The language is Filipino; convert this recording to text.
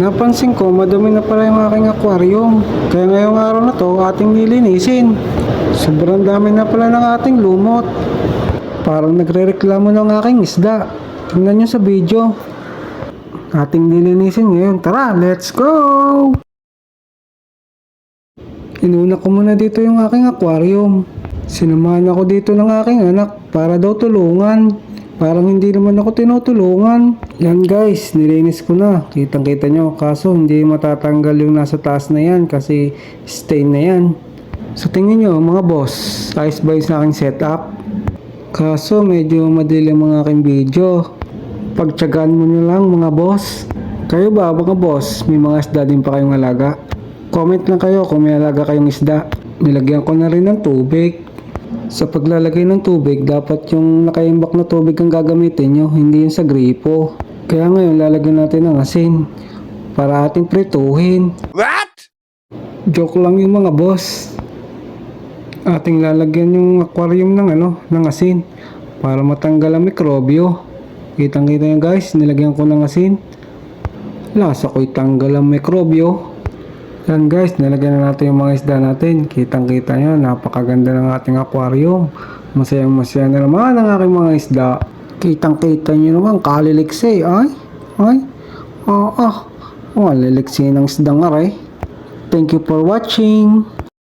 Napansin ko, madumi na pala yung aking aquarium. Kaya ngayong araw na to, ating lilinisin. Sobrang dami na pala ng ating lumot. Parang nagre-reklamo ng aking isda. Tingnan nyo sa video. Ating lilinisin ngayon. Tara, let's go! Inuna ko muna dito yung aking aquarium. Sinamahan ako dito ng aking anak para daw tulungan. Parang hindi naman ako tinutulungan. Yan guys, nilinis ko na. Kitang kita nyo. Kaso hindi matatanggal yung nasa taas na yan kasi stain na yan. Sa tingin nyo mga boss, ayos ba yung sa aking setup? Kaso medyo madilim ang aking video. Pagtsagaan mo nyo lang mga boss. Kayo ba mga boss, may mga isda din pa kayong alaga? Comment lang kayo kung may alaga kayong isda. Nilagyan ko na rin ng tubig. Sa paglalagay ng tubig, dapat yung nakaimbak na tubig ang gagamitin nyo, hindi yung sa gripo. Kaya ngayon, lalagyan natin ng asin para ating prituhin. What? Joke lang yung mga boss. Ating lalagyan yung aquarium ng ano, ng asin para matanggal ang mikrobyo. Kitang kita nyo guys, nilagyan ko ng asin. Lasa ko'y tanggal ang mikrobyo. Yan guys, nilagyan na natin yung mga isda natin. Kitang kita nyo, napakaganda ng ating aquarium. Masayang masaya na naman ang aking mga isda. Kitang kita nyo naman, kaliliksi. Ay, ay, ah, ah. Oh, liliksi ng isdang aray. Thank you for watching.